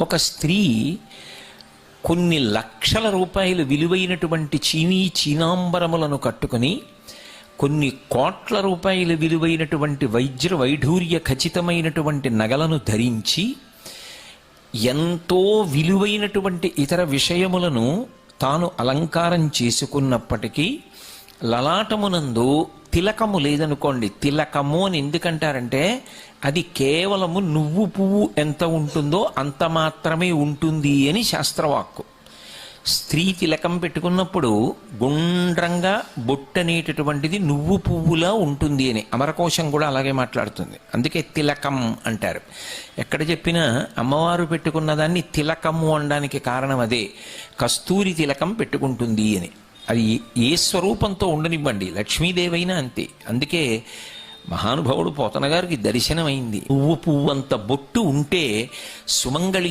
ఒక స్త్రీ కొన్ని లక్షల రూపాయలు విలువైనటువంటి చీనీ చీనాంబరములను కట్టుకుని కొన్ని కోట్ల రూపాయల విలువైనటువంటి వైద్య వైఢూర్య ఖచ్చితమైనటువంటి నగలను ధరించి ఎంతో విలువైనటువంటి ఇతర విషయములను తాను అలంకారం చేసుకున్నప్పటికీ లలాటమునందు తిలకము లేదనుకోండి తిలకము అని ఎందుకంటారంటే అది కేవలము నువ్వు పువ్వు ఎంత ఉంటుందో అంత మాత్రమే ఉంటుంది అని శాస్త్రవాక్కు. స్త్రీ తిలకం పెట్టుకున్నప్పుడు గుండ్రంగా బొట్టనేటటువంటిది నువ్వు పువ్వులా ఉంటుంది అని అమరకోశం కూడా అలాగే మాట్లాడుతుంది. అందుకే తిలకం అంటారు. ఎక్కడ చెప్పినా అమ్మవారు పెట్టుకున్న దాన్ని తిలకము అనడానికి కారణం అదే. కస్తూరి తిలకం పెట్టుకుంటుంది అని. అది ఏ స్వరూపంతో ఉండనివ్వండి. లక్ష్మీదేవైనా అంతే. అందుకే మహానుభావుడు పోతన గారికి దర్శనమైంది. పువ్వు పువ్వు అంత బొట్టు ఉంటే సుమంగళి